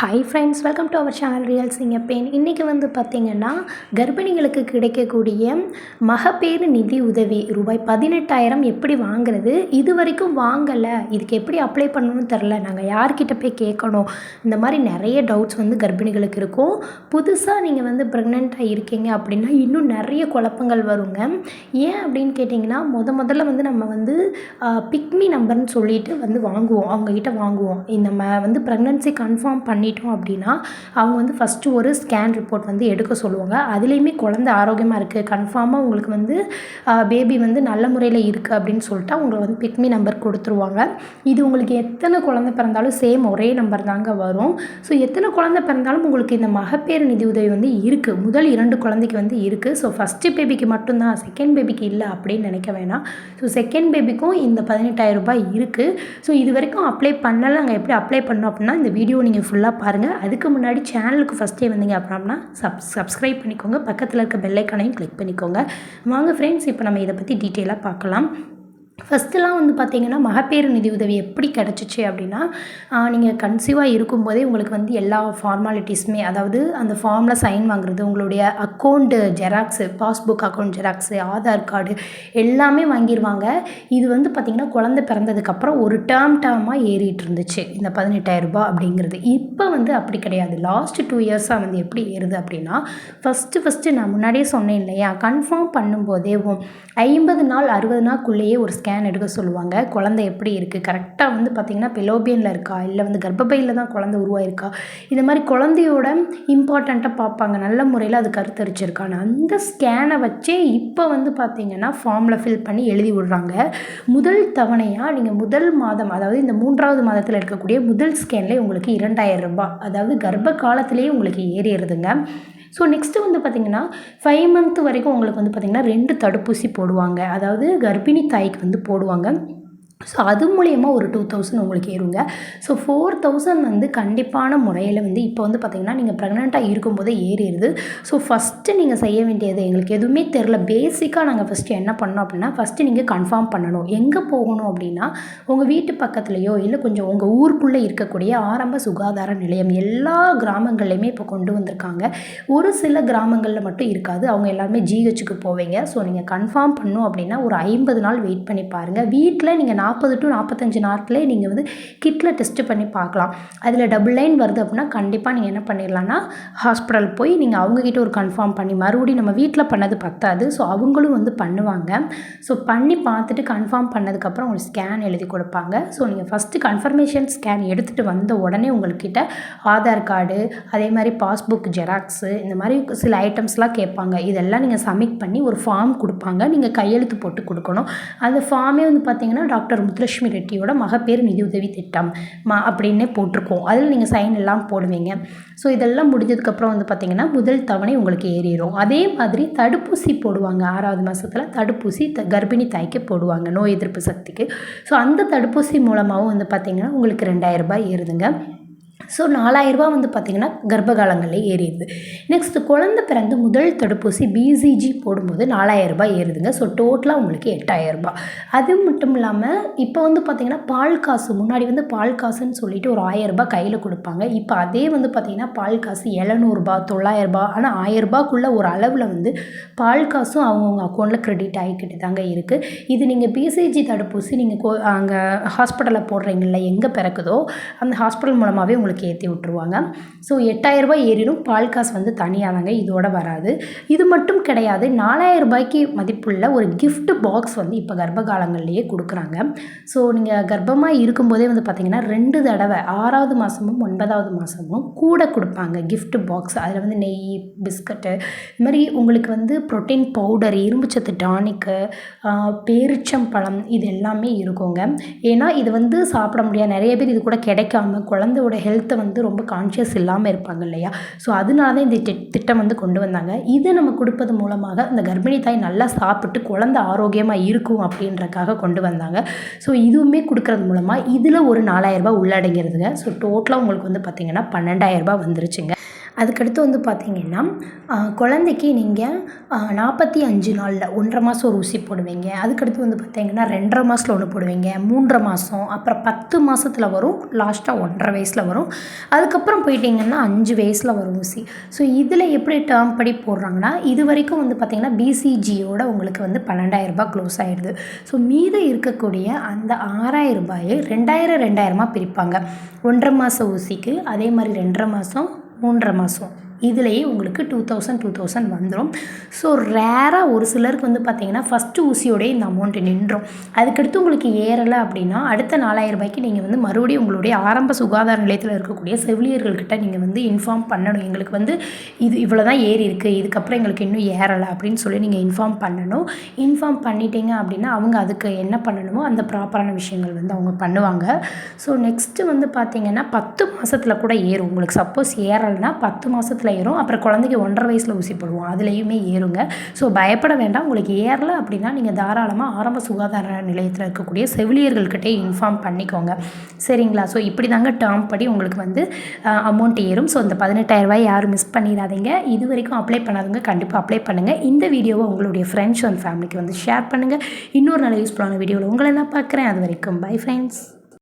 Hi friends welcome to our channel real சிங்க பெயின் இன்றைக்கி வந்து பார்த்திங்கன்னா கர்ப்பிணிகளுக்கு கிடைக்கக்கூடிய மகப்பேறு நிதி உதவி ரூபாய் பதினெட்டாயிரம் எப்படி வாங்குறது இது வரைக்கும் வாங்கலை இதுக்கு எப்படி அப்ளை பண்ணணும்னு தெரில நாங்கள் யார்கிட்ட போய் கேட்கணும் இந்த மாதிரி நிறைய டவுட்ஸ் வந்து கர்ப்பிணிகளுக்கு இருக்கும். புதுசாக நீங்கள் வந்து ப்ரெக்னெண்ட்டாக இருக்கீங்க அப்படின்னா இன்னும் நிறைய குழப்பங்கள் வருங்க. ஏன் அப்படின்னு கேட்டிங்கன்னா முத முதல்ல வந்து நம்ம வந்து பிக்மி நம்பர்னு சொல்லிட்டு வந்து வாங்குவோம் அவங்கக்கிட்ட வாங்குவோம். இந்த ம வந்து ப்ரெக்னென்சி கன்ஃபார்ம் பண்ணி பண்ணிட்டோம் அப்படின்னா அவங்க வந்து ஃபஸ்ட்டு ஒரு ஸ்கேன் ரிப்போர்ட் வந்து எடுக்க சொல்லுவாங்க. அதுலேயுமே குழந்தை ஆரோக்கியமாக இருக்குது கன்ஃபார்மாக உங்களுக்கு வந்து பேபி வந்து நல்ல முறையில் இருக்குது அப்படின்னு சொல்லிட்டு அவங்க வந்து பிக்மி நம்பர் கொடுத்துருவாங்க. இது உங்களுக்கு எத்தனை குழந்தை பிறந்தாலும் சேம் ஒரே நம்பர் தாங்க வரும். ஸோ எத்தனை குழந்தை பிறந்தாலும் உங்களுக்கு இந்த மகப்பேறு நிதி உதவி வந்து இருக்குது முதல் இரண்டு குழந்தைக்கு வந்து இருக்குது ஸோ ஃபஸ்ட்டு பேபிக்கு மட்டும்தான் செகண்ட் பேபிக்கு இல்லை அப்படின்னு நினைக்க வேணாம். ஸோ செகண்ட் பேபிக்கும் இந்த பதினெட்டாயிரம் ரூபாய் இருக்குது ஸோ இது வரைக்கும் அப்ளை பண்ணலை நாங்கள் எப்படி அப்ளை பண்ணோம் அப்படின்னா இந்த வீடியோ நீங்கள் ஃபுல்லாக பாருங்கள் அதுக்கு முன்னாடி சேனலுக்கு ஃபஸ்ட்டே வந்தீங்க அப்படின்னா சப் சப்ஸ்கிரைப் பண்ணிக்கோங்க. பக்கத்தில் இருக்க பெல்லைக்கானையும் கிளிக் பண்ணிக்கோங்க. வாங்க ஃப்ரெண்ட்ஸ் இப்போ நம்ம இதை பற்றி டீட்டெயிலாக பார்க்கலாம். ஃபஸ்ட்டுலாம் வந்து பார்த்திங்கன்னா மகப்பேறு நிதி உதவி எப்படி கிடச்சிச்சு அப்படின்னா நீங்கள் கன்சீவாக இருக்கும்போதே உங்களுக்கு வந்து எல்லா ஃபார்மாலிட்டிஸுமே அதாவது அந்த ஃபார்மில் சைன் வாங்குறது உங்களுடைய account xerox passbook account xerox Aadhaar card எல்லாமே வாங்கிடுவாங்க இது வந்து பார்த்திங்கன்னா குழந்தை பிறந்ததுக்கப்புறம் ஒரு டேர்ம் டேர்மாக ஏறிட்டு இருந்துச்சு. இந்த பதினெட்டாயிரரூபா அப்படிங்கிறது. இப்போ வந்து அப்படி கிடையாது. லாஸ்ட் டூ இயர்ஸாக வந்து எப்படி ஏறுது அப்படின்னா ஃபஸ்ட்டு ஃபஸ்ட்டு நான் முன்னாடியே சொன்னேன் இல்லையா கன்ஃபார்ம் பண்ணும்போதே ஐம்பது நாள் அறுபது நாள்க்குள்ளேயே ஒரு ஸ்கேன் ஸ்கேன் எடுக்க சொல்லுவாங்க. குழந்தை எப்படி இருக்குது கரெக்டாக வந்து பார்த்திங்கன்னா பெலோபியனில் இருக்கா? இல்லை வந்து கர்ப்பப்பையில் தான் குழந்தை உருவாயிருக்கா? இந்த மாதிரி குழந்தையோட இம்பார்ட்டண்ட்டாக பார்ப்பாங்க. நல்ல முறையில் அது கருத்தரிச்சிருக்கான்னு அந்த ஸ்கேனை வச்சே இப்போ வந்து பார்த்திங்கன்னா ஃபார்மில் ஃபில் பண்ணி எழுதி விடுறாங்க. முதல் தவணையாக நீங்கள் முதல் மாதம் அதாவது இந்த மூன்றாவது மாதத்தில் இருக்கக்கூடிய முதல் ஸ்கேன்லேயே உங்களுக்கு இரண்டாயிரம் ரூபாய் அதாவது கர்ப்ப காலத்திலேயே உங்களுக்கு ஏறிடுதுங்க. ஸோ நெக்ஸ்ட்டு வந்து பார்த்திங்கன்னா ஃபைவ் மந்த் வரைக்கும் உங்களுக்கு வந்து பார்த்திங்கன்னா ரெண்டு தடுப்பூசி போடுவாங்க. அதாவது கர்ப்பிணி தாய்க்கு வந்து போடுவாங்க. ஸோ அது மூலயமா ஒரு டூ தௌசண்ட் உங்களுக்கு ஏறுங்க. ஸோ ஃபோர் தௌசண்ட் வந்து கண்டிப்பான முறையில் வந்து இப்போ வந்து பார்த்திங்கன்னா நீங்கள் ப்ரெக்னெண்ட்டாக இருக்கும்போதே ஏறிடுது. ஸோ ஃபஸ்ட்டு நீங்கள் செய்ய வேண்டியது எங்களுக்கு எதுவுமே தெரில பேசிக்காக நாங்கள் ஃபஸ்ட்டு என்ன பண்ணோம் அப்படின்னா ஃபஸ்ட்டு நீங்கள் கன்ஃபார்ம் பண்ணணும். எங்கே போகணும் அப்படின்னா உங்கள் வீட்டு பக்கத்துலேயோ இல்லை கொஞ்சம் உங்கள் ஊருக்குள்ளே இருக்கக்கூடிய ஆரம்ப சுகாதார நிலையம் எல்லா கிராமங்கள்லையுமே இப்போ கொண்டு வந்திருக்காங்க. ஒரு சில கிராமங்களில் மட்டும் இருக்காது. அவங்க எல்லாருமே ஜிஹெச்சுக்கு போவீங்க. ஸோ நீங்கள் கன்ஃபார்ம் பண்ணும் அப்படின்னா ஒரு ஐம்பது நாள் வெயிட் பண்ணி பாருங்கள் வீட்டில் நீங்கள் நாற்பது டு நாற்பத்தஞ்சு நாட்களே நீங்கள் வந்து கிட்டில் டெஸ்ட்டு பண்ணி பார்க்கலாம். அதில் டபுள் லைன் வருது அப்படின்னா கண்டிப்பாக நீங்கள் என்ன பண்ணிடலான்னா ஹாஸ்பிட்டல் போய் நீங்கள் அவங்கக்கிட்ட ஒரு கன்ஃபார்ம் பண்ணி மறுபடியும் நம்ம வீட்டில் பண்ணது பத்தாது. ஸோ அவங்களும் வந்து பண்ணுவாங்க. ஸோ பண்ணி பார்த்துட்டு கன்ஃபார்ம் பண்ணதுக்கப்புறம் உங்களுக்கு ஸ்கேன் எழுதி கொடுப்பாங்க. ஸோ நீங்கள் ஃபஸ்ட்டு கன்ஃபர்மேஷன் ஸ்கேன் எடுத்துகிட்டு வந்த உடனே உங்கள்கிட்ட ஆதார் கார்டு அதே மாதிரி பாஸ்புக் ஜெராக்ஸு இந்த மாதிரி சில ஐட்டம்ஸ்லாம் கேட்பாங்க. இதெல்லாம் நீங்கள் சப்மிட் பண்ணி ஒரு ஃபார்ம் கொடுப்பாங்க. நீங்கள் கையெழுத்து போட்டு கொடுக்கணும். அந்த ஃபார்மே வந்து பார்த்தீங்கன்னா டாக்டர் டாக்டர் முத்துலட்சுமி ரெட்டியோட மகப்பேறு நிதியுதவி திட்டம் மா அப்படின்னே போட்டிருக்கோம். அதில் நீங்கள் சைன் எல்லாம் போடுவீங்க. ஸோ இதெல்லாம் முடிஞ்சதுக்கப்புறம் வந்து பார்த்திங்கன்னா முதல் தவணை உங்களுக்கு ஏறிடும் அதே மாதிரி தடுப்பூசி போடுவாங்க. ஆறாவது மாதத்தில் தடுப்பூசி த கர்ப்பிணி தாய்க்கு போடுவாங்க. நோய் எதிர்ப்பு சக்திக்கு. ஸோ அந்த தடுப்பூசி மூலமாகவும் வந்து பார்த்திங்கன்னா உங்களுக்கு ரெண்டாயிரம் ரூபாய் ஏறுதுங்க. ஸோ நாலாயிரரூபா வந்து பார்த்திங்கன்னா கர்ப்பகாலங்களில் ஏறிடுது. நெக்ஸ்ட்டு குழந்த பிறந்து முதல் தடுப்பூசி பிசிஜி போடும்போது நாலாயிரரூபா ஏறுதுங்க. ஸோ டோட்டலாக உங்களுக்கு எட்டாயிரரூபா. அது மட்டும் இல்லாமல் இப்போ வந்து பார்த்திங்கன்னா பால் காசு முன்னாடி வந்து பால் காசுன்னு சொல்லிட்டு ஒரு ஆயிரரூபா கையில் கொடுப்பாங்க. இப்போ அதே வந்து பார்த்திங்கன்னா பால் காசு எழுநூறுபா தொள்ளாயிரரூபா ஆனால் ஆயிரரூபாக்குள்ளே ஒரு அளவில் வந்து பால் காசும் அவங்கவுங்க அக்கௌண்ட்டில் க்ரெடிட் ஆகிக்கிட்டு தாங்க இருக்குது இது நீங்கள் பிசிஜி தடுப்பூசி நீங்கள் கோ அங்கே ஹாஸ்பிட்டலில் போடுறீங்கள எங்கே பிறக்குதோ அந்த ஹாஸ்பிட்டல் மூலமாகவே உங்களுக்கு உங்களுக்கு ஏற்றி விட்ருவாங்க ஸோ எட்டாயிரரூபா ஏறிடும். பால் காசு வந்து தனியாக தாங்க இதோட வராது. இது மட்டும் கிடையாது நாலாயிரம் ரூபாய்க்கு மதிப்புள்ள ஒரு கிஃப்ட் பாக்ஸ் வந்து இப்போ கர்ப்ப காலங்கள்லேயே கொடுக்குறாங்க. ஸோ நீங்கள் கர்ப்பமாக இருக்கும்போதே வந்து பார்த்திங்கன்னா ரெண்டு தடவை ஆறாவது மாதமும் ஒன்பதாவது மாதமும் கூட கொடுப்பாங்க கிஃப்ட் பாக்ஸ் அதில் வந்து நெய் பிஸ்கட்டு இது மாதிரி உங்களுக்கு வந்து ப்ரோட்டீன் பவுடர் இரும்புச்சத்து டானிக்கு பேரிச்சம்பழம் இது எல்லாமே இருக்குங்க. ஏன்னா இது வந்து சாப்பிட முடியாது. நிறைய பேர் இது கூட கிடைக்காம குழந்தையோட ஹெல்த் ஹெல்த்தை வந்து ரொம்ப கான்ஷியஸ் இல்லாமல் இருப்பாங்க இல்லையா? ஸோ அதனால தான் இந்த திட்டம் வந்து கொண்டு வந்தாங்க. இதை நம்ம கொடுப்பது மூலமாக அந்த கர்ப்பிணி தாய் நல்லா சாப்பிட்டு குழந்த ஆரோக்கியமாக இருக்கும் அப்படின்றக்காக கொண்டு வந்தாங்க. ஸோ இதுவுமே கொடுக்குறது மூலமாக இதில் ஒரு நாலாயிரரூபா உள்ளடங்கிறதுங்க. ஸோ டோட்டலாக உங்களுக்கு வந்து பார்த்திங்கன்னா பன்னெண்டாயிரரூபா வந்துருச்சுங்க. அதுக்கடுத்து வந்து பார்த்தீங்கன்னா குழந்தைக்கு நீங்கள் நாற்பத்தி அஞ்சு நாளில் ஒன்றரை மாதம் ஒரு ஊசி போடுவீங்க. அதுக்கடுத்து வந்து பார்த்தீங்கன்னா ரெண்டரை மாதத்துல ஒன்று போடுவீங்க மூன்றரை மாதம் அப்புறம் பத்து மாதத்துல வரும் லாஸ்ட்டாக ஒன்றரை வயசில் வரும். அதுக்கப்புறம் போயிட்டிங்கன்னா அஞ்சு வயசில் வரும் ஊசி. ஸோ இதில் எப்படி டேர்ம் படி போடுறாங்கன்னா இது வரைக்கும் வந்து பார்த்திங்கன்னா பிசிஜியோட உங்களுக்கு வந்து பன்னெண்டாயிரரூபா க்ளோஸ் ஆகிடுது ஸோ மீதம் இருக்கக்கூடிய அந்த ஆறாயிரம் ரூபாயை ரெண்டாயிரம் ரெண்டாயிரமாக பிரிப்பாங்க. ஒன்றரை மாத ஊசிக்கு அதே மாதிரி ரெண்டரை மாதம் மூன்றரை மாதம் இதுலேயே உங்களுக்கு டூ தௌசண்ட் டூ தௌசண்ட் வந்துடும் ஸோ ரேராக ஒரு சிலருக்கு வந்து பார்த்திங்கன்னா ஃபஸ்ட்டு ஊசியோடய இந்த அமௌண்ட்டு நின்றோம். அதுக்கடுத்து உங்களுக்கு ஏறலை அப்படின்னா அடுத்த நாலாயிரம் ரூபாய்க்கு நீங்கள் வந்து மறுபடியும் உங்களுடைய ஆரம்ப சுகாதார நிலையத்தில் இருக்கக்கூடிய செவிலியர்கள்கிட்ட நீங்கள் வந்து இன்ஃபார்ம் பண்ணணும். எங்களுக்கு வந்து இது இவ்வளோ தான் ஏறி இருக்குது இதுக்கப்புறம் எங்களுக்கு இன்னும் ஏறலை அப்படின்னு சொல்லி நீங்கள் இன்ஃபார்ம் பண்ணணும். இன்ஃபார்ம் பண்ணிட்டீங்க அப்படின்னா அவங்க அதுக்கு என்ன பண்ணணுமோ அந்த ப்ராப்பரான விஷயங்கள் வந்து அவங்க பண்ணுவாங்க. ஸோ நெக்ஸ்ட்டு வந்து பார்த்திங்கன்னா பத்து மாதத்தில் கூட ஏறும். உங்களுக்கு சப்போஸ் ஏறலைன்னா பத்து மாதத்தில் ஏறும். அப்புறம் குழந்தைக்கு ஒன்றரை வயசில் ஊசி போடுவோம். அதுலேயுமே ஏறுங்க. ஸோ பயப்பட வேண்டாம். உங்களுக்கு ஏறலை அப்படின்னா நீங்கள் தாராளமாக ஆரம்ப சுகாதார நிலையத்தில் இருக்கக்கூடிய செவிலியர்கள்கிட்டே இன்ஃபார்ம் பண்ணிக்கோங்க. சரிங்களா? ஸோ இப்படி தாங்க டேர்ம் படி உங்களுக்கு வந்து அமௌண்ட் ஏறும். ஸோ இந்த பதினெட்டாயிரரூபாய் யாரும் மிஸ் பண்ணிடாதீங்க. இது வரைக்கும் அப்ளை பண்ணாதவங்க கண்டிப்பாக அப்ளை பண்ணுங்கள் இந்த வீடியோவை உங்களுடைய ஃப்ரெண்ட்ஸ் அண்ட் ஃபேமிலிக்கு வந்து ஷேர் பண்ணுங்கள் இன்னொரு நல்ல யூஸ்ஃபுல்லான வீடியோவில் உங்களை நான் பார்க்குறேன். அது வரைக்கும் பை ஃப்ரெண்ட்ஸ்